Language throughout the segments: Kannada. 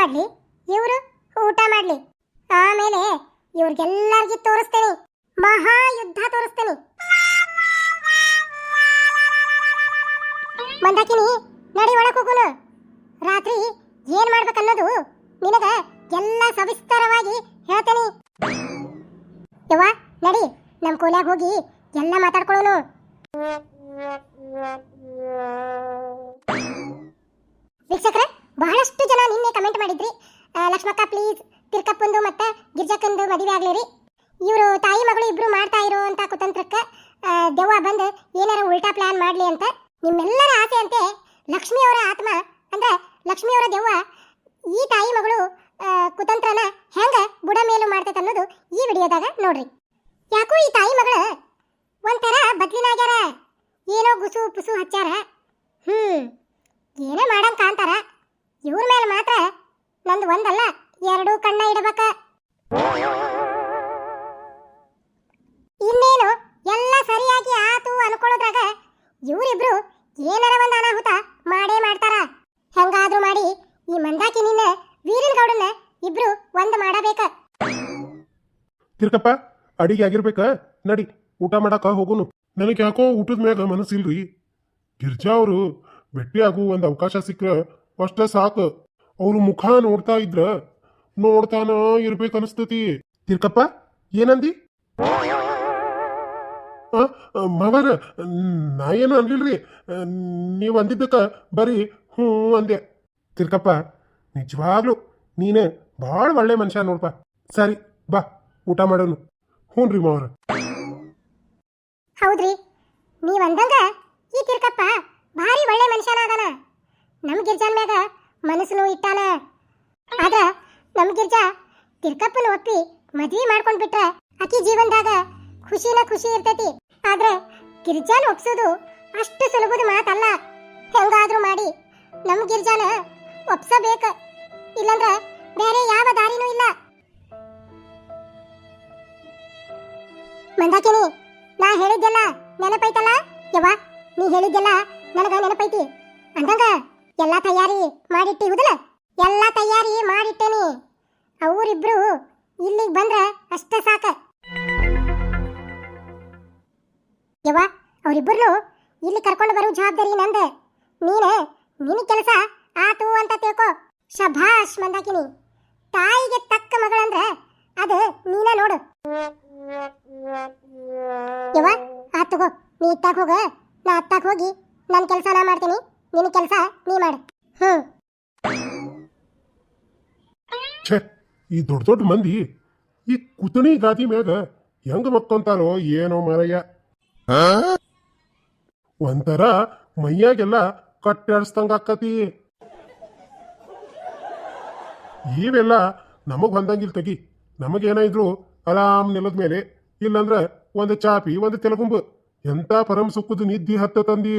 ಮಾಡ್ಲಿ. ಇವರು ಊಟ ಮಾಡ್ಲಿ. ಆಮೇಲೆ ಇವ್ರಿಗೆಲ್ಲರಿಗೂ ತೋರಿಸ್ತೇನೆ. ಮಹಾಯುದ್ಧ ತೋರಿಸ್ತೇನೆ. ಮಂದಾಕಿನಿ, ನಡಿ ಒಳಕ್ ಹೋಗೋಣ. ರಾತ್ರಿ ಏನ್ ಮಾಡ್ಬೇಕನ್ನೋದು ನಿನಗ ಎಲ್ಲ ಸವಿಸ್ತಾರವಾಗಿ ಹೇಳ್ತೇನೆ. ಯವ್ವ, ನಡಿ. ನಮ್ಮ ಕೋಲ್ಯಾಗ ಹೋಗಿ ಎಲ್ಲ ಮಾತಾಡ್ಕೊಳ್ಳೋನು ವೀಕ್ಷಕರೇ ಬಹಳಷ್ಟು ಜನ ನಿನ್ನೆ ಕಮೆಂಟ್ ಮಾಡಿದ್ರಿ. ಲಕ್ಷ್ಮಕ್ಕ ಪ್ಲೀಸ್ ತಿರ್ಕಪ್ಪಂದು ಮತ್ತೆ ಗಿರ್ಜಕ್ಕಂದು ಮದುವೆ ಆಗಲಿ ರೀ ಇವರು ತಾಯಿ ಮಗಳು ಇಬ್ಬರು ಮಾಡ್ತಾ ಇರೋ ಅಂತ ಕುತಂತ್ರಕ್ಕೆ ದೆವ್ವ ಬಂದು ಏನಾರ ಉಲ್ಟಾ ಪ್ಲಾನ್ ಮಾಡಲಿ ಅಂತ ನಿಮ್ಮೆಲ್ಲರ ಆಸೆ ಅಂತೆ ಲಕ್ಷ್ಮಿಯವರ ಆತ್ಮ. ಅಂದ್ರೆ ಲಕ್ಷ್ಮಿಯವರ ದೆವ್ವ, ಈ ತಾಯಿ ಮಗಳು ಕುತಂತ್ರನ ಹೆಂಗ ಬುಡ ಮೇಲು ಮಾಡ್ತೈತೆ ಅನ್ನೋದು ಈ ವಿಡಿಯೋದಾಗ ನೋಡ್ರಿ. ಯಾಕೋ ಈ ತಾಯಿ ಮಗಳು ಒಂಥರ ಬದ್ಲಿನಾಗ್ಯಾರ ಏನೋ ಗುಸು ಪುಸು ಹಚ್ಚಾರ ಹ್ಞೂ ಏನೇ ಮಾಡಂಗೆ ಕಾಂತಾರ ಇವ್ರ ಮೇಲೆ ಮಾತ್ರ ನಂದು ಒಂದಲ್ಲ, ಎರಡು ಕಣ್ಣ ಇಡಬೇಕ. ಇನ್ನೇನು, ಎಲ್ಲ ಸರಿಯಾಗಿ ಆತು ಅನ್ಕೊಳ್ಳೋದ್ರಾಗ ಇವರಿಬ್ರು ಏನಾರ ಒಂದು ಅನಾಹುತ ಮಾಡೇ ಮಾಡ್ತಾರ. ಹೆಂಗಾದ್ರೂ ಮಾಡಿ ಈ ಮಂದಾಕಿನಿನ ವೀರನ್ ಗೌಡನ್ನ ಇಬ್ರು ಒಂದು ಮಾಡಬೇಕ. ತಿರ್ಕಪ್ಪ, ಅಡಿಗೆ ಆಗಿರ್ಬೇಕ? ನಡಿ, ಊಟ ಮಾಡಾಕ ಹೋಗುನು. ನನಗೆ ಯಾಕೋ ಊಟದ ಮ್ಯಾಗ ಮನಸ್ಸಿಲ್ರಿ. ಗಿರ್ಜಾ ಅವರು, ಭೇಟಿಯಾಗು ಒಂದು ಅವಕಾಶ ಸಿಕ್ಕ್ರ ಅಷ್ಟ ಸಾಕು. ಅವ್ರ ಮುಖ ನೋಡ್ತಾ ಇದ್ರ ನೋಡ್ತಾನ ಇರ್ಬೇಕು ಅನಿಸ್ತತಿ. ತಿರ್ಕಪ್ಪ, ಏನಂದಿ? ಮಾವಾರ, ನಾ ಏನು ಅನ್ಲಿಲ್ರಿ. ನೀವು ಅಂದಿದ್ದಕ್ಕ ಬರೀ ಹ್ಞೂ ಅಂದೆ. ತಿರ್ಕಪ್ಪ, ನಿಜವಾಗ್ಲು ನೀನೇ ಭಾಳ ಒಳ್ಳೆ ಮನುಷ್ಯ ನೋಡ್ಪ. ಸರಿ, ಬಾ, ಊಟ ಮಾಡೋನು. ಹ್ಞೂ ರೀ ಮಾವರ. ಹೌದ್ರಿ. ನೀವ್ ಅಂದಂಗ ಈ ತಿರ್ಕಪ್ಪ ಭಾರಿ ಒಳ್ಳೆ ಮನುಷ್ಯನ ಅದಾನ ನಮ್ ಗಿರ್ಜಾನ್ ಮ್ಯಾಗ ಮನಸ್ಸನ್ನು ಇಟ್ಟಾನ. ಆದ್ರ ನಮ್ಮ ಗಿರ್ಜಾ ತಿರ್ಕಪ್ಪನ ಒಪ್ಪಿ ಮದ್ವಿ ಮಾಡ್ಕೊಂಡ್ ಬಿಟ್ರ ಅಕ್ಕಿ ಜೀವನದಾಗ ಖುಷಿನ ಖುಷಿ ಇರ್ತೈತಿ. ಆದ್ರೆ ಗಿರ್ಜಾನ ಒಪ್ಸೋದು ಅಷ್ಟು ಸುಲಭದ ಮಾತಲ್ಲ. ಹೆಂಗಾದ್ರೂ ಮಾಡಿ ನಮ್ಮ ಗಿರ್ಜಾನ ಒಪ್ಸಬೇಕ. ಇಲ್ಲಂದ್ರ ಬೇರೆ ಯಾವ ದಾರಿನೂ ಇಲ್ಲ. ಮಂದಾಕಿನಿ, ನಾ ಹೇಳಿದ್ದೆಲ್ಲ ನೆನಪೈತಲ್ಲ? ಯವ್ವ, ನೀ ಹೇಳಿದ್ದೆಲ್ಲ ನನಗ ನೆನಪೈತಿ. ಅಂದಂಗ ಎಲ್ಲಾ ತಯಾರಿ ಮಾಡಿಟ್ಟಿ ಎಲ್ಲಾ ತಯಾರಿ ಮಾಡಿಟ್ಟೇನಿ. ಅವರಿಬ್ರು ಇಲ್ಲಿಗೆ ಬಂದ್ರ ಅಷ್ಟ ಸಾಕ. ಯವ್ವ ಅವರಿಬ್ಬರು ಇಲ್ಲಿ ಕರ್ಕೊಂಡು ಬರೋ ಜವಾಬ್ದಾರಿ ನಂದ. ನೀನೆ ನಿನ್ನ ಕೆಲಸ ಆತು ಅಂತ ತಿಳ್ಕೋ. ಶಭಾಷ್ ಮಂದಾಕಿನಿ. ತಾಯಿಗೆ ತಕ್ಕ ಮಗಳಂದ್ರ ಅದು ನೀನ ನೋಡು. ಯವ್ವ, ಆತ್ ತಗೋ. ನೀ ಇತ್ತಾಗ ಹೋಗ, ನಾ ಅತ್ತಾಗ ಹೋಗಿ ನನ್ನ ಕೆಲಸ ನಾ ಮಾಡ್ತೀನಿ. ನಿನ್ನ ಕೆಲಸ ನೀ ಮಾಡು. ಛೇ, ಈ ದೊಡ್ಡ ದೊಡ್ಡ ಮಂದಿ ಈ ಕುತಣಿ ಗಾದಿ ಮ್ಯಾಗ ಹೆಂಗ ಮಕ್ಕೊಂತಾರೋ ಏನೋ ಮರಯ್ಯ. ಒಂಥರ ಮೈಯಾಗೆಲ್ಲ ಕಟ್ಟಾಡ್ಸ್ದಂಗ ಆಕತಿ. ಇವೆಲ್ಲ ನಮಗ್ ಹೊಂದಂಗಿಲ್ ತಗಿ ನಮಗೇನಾಯ್ರು ಆರಾಮ್ ನೆಲದ ಮೇಲೆ, ಇಲ್ಲಂದ್ರ ಒಂದು ಚಾಪಿ, ಒಂದು ತೆಲಗುಂಬು, ಎಂತ ಪರಮ ಸುಖದ ನಿದ್ದಿ ಹತ್ತ ತಂದಿ.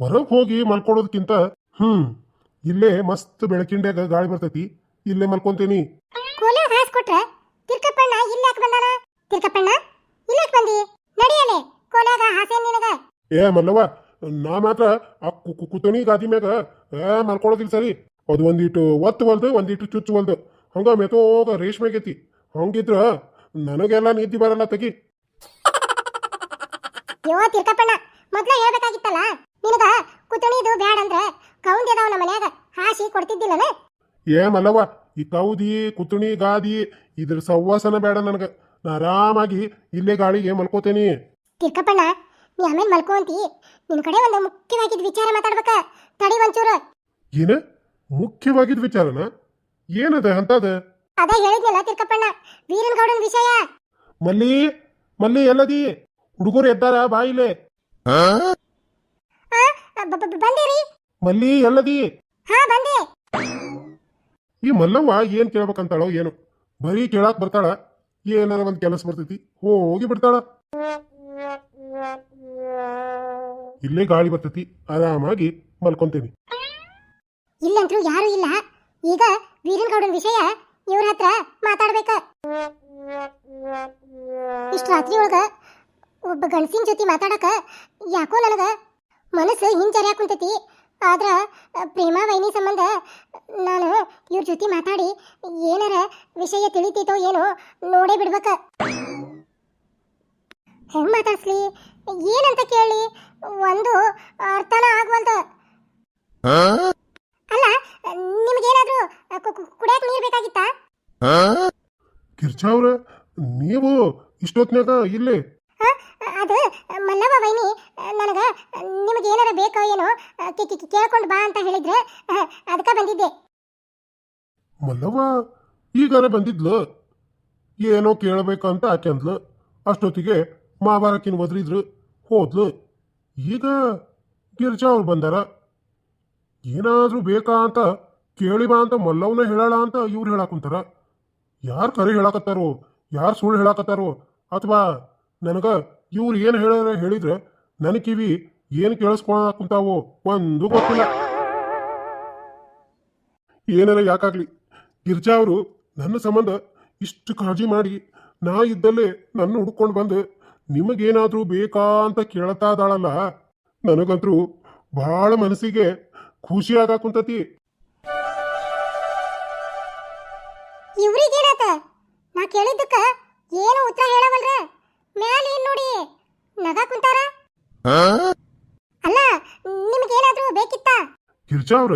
ಹೊರಗ್ ಹೋಗಿ ಮಲ್ಕೊಳ್ಳೋದಕ್ಕಿಂತ ಹ್ಮ್ ಇಲ್ಲೇ ಮಸ್ತ್ ಬೆಳಕಿಂಡ್ಯಾಗ ಗಾಳಿ ಬರ್ತೈತಿ ಇಲ್ಲೇ ಮಲ್ಕೊಂತೀನಿ. ಕೋಲೆ ತಿರ್ಕಪ್ಪಣ್ಣ ಬಂದಾನ? ತಿರ್ಕಪ್ಪಣ್ಣ ಬಂದಿ? ನಡಿಯಲೆ ಕೋಲ್ಯಾಗ ಹಾಸೆ ನಿನಗ? ಏ ಮಲ್ಲವ್ವ ನಾ ಮಾತ್ರ ಆ ಕು- ಕು- ಕುತಣಿ ಗಾದಿ ಮ್ಯಾಗ ಏ ಮಲ್ಕೊಳ್ಳೋದಿಲ್ಲ ಸರಿ. ಅದು ಒಂದಿಟ್ಟು ಒತ್ತು ಒಲ್ದು ಒಂದಿಟ್ಟು ಚುಚ್ಚು ಒಲ್ದು ಹಂಗ ಮೆತೋಗ ರೇಷ್ಮೆ ಆಗೈತಿ. ಹಂಗಿದ್ರ ನನಗೆಲ್ಲ ನಿದ್ದಿ ಬರಲ್ಲ ತಗಿ. ಯೋ ತಿರ್ಕಪ್ಪಣ್ಣ ಮೊದ್ಲ ಹೇಳ್ಬೇಕಾಗಿತ್ತಲ್ಲ? ನಿನಗ ಕುತಣಿದು ಬ್ಯಾಡ ಅಂದ್ರ ಕೌಂದಿ ಅದಾವ ನಮ್ಮ ಮನ್ಯಾಗ ಹಾಸಿ ಕೊಡ್ತಿದ್ದಿಲ್ಲನ? ಏ ಮಲ್ಲವ್ವ ಈ ಕೌದಿ ಕುತುಣಿ ಗಾದಿ ಇದ್ರ ಸವ್ವಾಸನ ಬೇಡ ನನಗ. ನಾ ಆರಾಮಾಗಿ ಇಲ್ಲೇ ಗಾಳಿಗೆ ಮಲ್ಕೋತೇನಿ. ತಿರ್ಕಪ್ಪಣ್ಣ ನೀ ಆಮೇಲೆ ಮಲ್ಕೊಂತಿ. ನಿನ್ ಕಡೆ ಒಂದು ಮುಖ್ಯವಾಗಿದ್ ವಿಚಾರ ಮಾತಾಡ್ಬೇಕ ತಡಿ ಒಂಚೂರು. ಏನ? ಮುಖ್ಯವಾಗಿದ್ ವಿಚಾರನ? ಏನದ ಅಂತದ? ಅದ ಹೇಳಿದ್ನಲ್ಲ ತಿರ್ಕಪ್ಪಣ್ಣ ವೀರನ್ ಗೌಡನ್ ವಿಷಯ. ಮಲ್ಲಿ ಮಲ್ಲಿ ಎಲ್ಲದಿ? ಹುಡುಗರು ಎದ್ದಾರ ಬಾಯಿಲೆ. ಬಂದಿರಿ? ಮಲ್ಲಿ ಎಲ್ಲದಿ? ಹಾ ಬಂದೆ. ಈ ಮಲ್ಲವ್ವ ಏನ್ ಕೇಳ್ಬೇಕಂತಾಳೋ ಏನು? ಬರೀ ಕೇಳಾಕ್ ಬರ್ತಾಳ ಏನಾರ ಒಂದ್ ಕೆಲಸ ಬರ್ತೈತಿ ಹೋಗಿ ಬಿಡ್ತಾಳ. ಇಲ್ಲೇ ಗಾಳಿ ಬರ್ತೈತಿ ಆರಾಮಾಗಿ ಮಲ್ಕೊಂತೇನಿ ಇಲ್ಲಂತೂ ಯಾರು ಇಲ್ಲ. ಈಗ ವೀರನ್ ಗೌಡನ್ ವಿಷಯ ಇವ್ರ ಹತ್ರ ಮಾತಾಡ್ಬೇಕ. ಇಷ್ಟ ರಾತ್ರಿ ಒಳಗ ಒಬ್ಬ ಗಂಡಸಿನ ಜೊತೆ ಮಾತಾಡಕ ಯಾಕೋ ನನಗ ಮನಸ್ಸು ಹಿಂಜರಿ ಕುಂತೈತಿ ಆದ್ರ ಪ್ರೇಮ ವೈನಿ ಸಂಬಂಧ ನಾನು ಇವ್ರ ಜೊತೆ ಮಾತಾಡಿ ಏನಾರ ವಿಷಯ ತಿಳಿತೈತೋ ಏನೋ ನೋಡೇ ಬಿಡ್ಬೇಕ. ಹೆಂಗ್ ಮಾತಾಡ್ಸ್ಲಿ? ಏನಂತ ಕೇಳಿ? ಒಂದು ಅರ್ಥನ ಆಗ್ವಲ್ದ ಅಲ್ಲ ನಿಮ್ಗೇನಾದ್ರೂ ಕುಡಿಯಕ್ ನೀರ್ ಬೇಕಾಗಿತ್ತಾ? ಕಿರ್ಚಾವ್ರ ನೀವು ಇಷ್ಟೊತ್ನ್ಯಾಗ ಇಲ್ಲೇ ಆ, ಅದು ಮಲ್ಲವ್ವ ವೈನಿ ನನಗ ನಿಮಗೆ ಏನಾರ ಬೇಕೋ ಏನೋ ಕೇ- ಕೇ- ಕೇಳ್ಕೊಂಡು ಬಾ ಅಂತ ಹೇಳಿದ್ರೆ ಅದಕ್ಕೆ ಬಂದಿದ್ದೆ. ಮಲ್ಲವ್ವ ಈಗಾರ ಬಂದಿದ್ಲು? ಏನೋ ಕೇಳಬೇಕಂತ ಆಕೆಂದ್ಲು. ಅಷ್ಟೊತ್ತಿಗೆ ಮಾವಾರಕ್ಕಿನ ಒದ್ರಿದ್ರು. ಹೋದ್ಲು. ಈಗ ಗಿರ್ಜಾ ಅವ್ರು ಬಂದಾರ. ಏನಾದರೂ ಬೇಕಾ ಅಂತ ಕೇಳಿ ಬಾ ಅಂತ ಮಲ್ಲವ್ನ ಹೇಳೋಣ ಅಂತ ಇವ್ರು ಹೇಳಾಕುಂತಾರ ಯಾರು ಕರೆ ಹೇಳಾಕತ್ತಾರೋ, ಯಾರು ಸುಳ್ಳು ಹೇಳಾಕತ್ತಾರೋ, ಅಥವಾ ನನಗ ಇವ್ರು ಏನು ಹೇಳ ಹೇಳಿದ್ರೆ ನನ್ನ ಕಿವಿ ಏನು ಕೇಳಿಸ್ಕೊಳಕುಂತಾವೋ? ಒಂದು ಗೊತ್ತಿಲ್ಲ. ಏನಾರ ಯಾಕಾಗ್ಲಿ? ಗಿರ್ಜಾ ಅವರು ನನ್ನ ಸಂಬಂಧ ಇಷ್ಟು ಕಾಳಜಿ ಮಾಡಿ ನಾ ಇದ್ದಲ್ಲೇ ನನ್ನ ಹುಡ್ಕೊಂಡು ಬಂದು ನಿಮಗೇನಾದ್ರೂ ಬೇಕಾ ಅಂತ ಕೇಳ್ತಾ ಇದ್ದಾಳಲ್ಲ ನನಗಂತರೂ ಭಾಳ ಮನಸ್ಸಿಗೆ ಖುಷಿ ಆಗಾಕುಂತತಿ. ಇವ್ರಿಗೇನಾತ? ನಾ ಕೇಳಿದ್ದಕ್ಕ ಏನು ಉತ್ತರ ಹೇಳವಲ್ರ? ಮ್ಯಾಲ ಏನ್ ನೋಡಿ? ನಗ ಕುಂತಾರ ಅಲ್ಲ ನಿಮಗೇನಾದರೂ ಬೇಕಿತ್ತಾ? ಗಿರ್ಜಾ ಅವ್ರ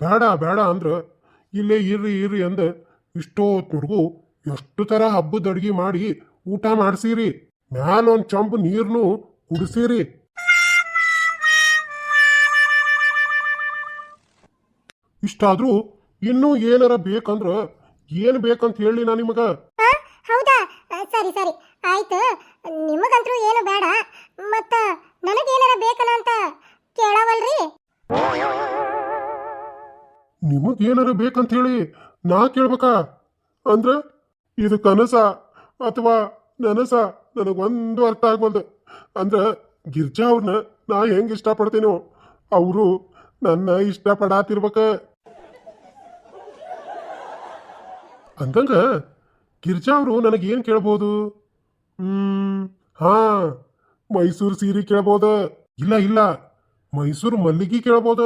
ಬೇಡ ಬೇಡ ಅಂದ್ರ ಇಲ್ಲೇ ಇರ್ರಿ ಇರ್ರಿ ಅಂದ. ಇಷ್ಟೋತ್ವರೆಗೂ ಎಷ್ಟು ಥರ ಹಬ್ಬದ ಅಡ್ಗೆ ಮಾಡಿ ಊಟ ಮಾಡಿಸಿರಿ. ಮ್ಯಾಲ ಒಂದು ಚಂಬು ನೀರ್ನು ಕುಡಿಸಿರಿ. ಇಷ್ಟಾದ್ರೂ ಇನ್ನೂ ಏನಾರ ಬೇಕಂದ್ರ ಏನು ಬೇಕಂತ ಹೇಳಿ ನಾ ನಿಮಗೆ. ಹೌದಾ? ಸರಿ ಸರಿ. ಆಯ್ತು. ನಿಮಗೇನಾರ ಬೇಕಂತ ಹೇಳಿ ನಾ ಕೇಳ್ಬೇಕಾ? ಅಂದ್ರೆ ಇದು ಕನಸ ಅಥವಾ ನನಸ ನನಗೊಂದು ಅರ್ಥ ಆಗ್ಬಲ್ದು ಅಂದ್ರೆ ಗಿರ್ಜಾ ಅವ್ರನ್ನ ನಾ ಹೆಂಗ್ ಇಷ್ಟಪಡ್ತೀನೋ ಅವರು ನನ್ನ ಇಷ್ಟಪಡಾತಿರ್ಬೇಕ. ಅಂದಂಗ ಗಿರ್ಜಾ ಅವರು ನನಗೇನ್ ಕೇಳ್ಬೋದು? ಹ್ಮ್, ಹಾ, ಮೈಸೂರು ಸೀರೆ ಕೇಳ್ಬೋದ? ಇಲ್ಲ ಇಲ್ಲ, ಮೈಸೂರು ಮಲ್ಲಿಗೆ ಕೇಳ್ಬೋದ?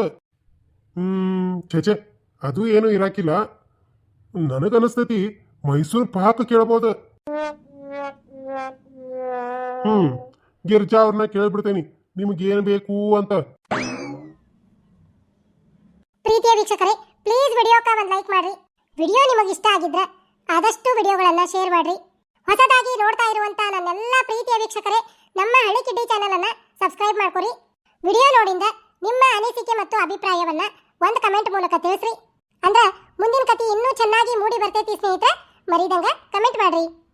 ಛೆ ಅದು ಏನು ಇರಾಕಿಲ್ಲ. ನನಗನಸ್ತತಿ ಮೈಸೂರು ಪಾಕ ಕೇಳ್ಬೋದು. ಹ್ಮ್, ಗಿರ್ಜಾ ಅವ್ರನ್ನ ಕೇಳ್ಬಿಡ್ತೇನೆ. ನಿಮ್ಗೇನು ಬೇಕು ಅಂತ. ಪ್ರೀತಿಯ ವೀಕ್ಷಕರೇ ಪ್ಲೀಸ್ ವಿಡಿಯೋಕ ಒಂದು ಲೈಕ್ ಮಾಡ್ರಿ. ವಿಡಿಯೋ ನಿಮಗೆ ಇಷ್ಟ ಆಗಿದ್ರೆ ಆದಷ್ಟು ವಿಡಿಯೋಗಳನ್ನ ಶೇರ್ ಮಾಡ್ರಿ. ಹೊಸದಾಗಿ ನೋಡ್ತಾ ಇರುವಂತ ನನ್ನೆಲ್ಲ ಪ್ರೀತಿಯ ವೀಕ್ಷಕರೇ, ನಮ್ಮ ಹಳ್ಳಿ ಕಿಡ್ಡಿ ಚಾನೆಲ್ ಅನ್ನ ಸಬ್ಸ್ಕ್ರೈಬ್ ಮಾಡ್ಕೊರಿ. ವಿಡಿಯೋ ನೋಡಿಂದ ನಿಮ್ಮ ಅನಿಸಿಕೆ ಮತ್ತು ಅಭಿಪ್ರಾಯವನ್ನ ಒಂದು ಕಮೆಂಟ್ ಮೂಲಕ ತಿಳಿಸ್ರಿ. ಅಂದ್ರೆ ಮುಂದಿನ ಕತೆ ಇನ್ನೂ ಚೆನ್ನಾಗಿ ಮೂಡಿ ಬರ್ತೈತಿ ಸ್ನೇಹಿತರೆ. ಮರೀದಂಗ ಕಮೆಂಟ್ ಮಾಡ್ರಿ.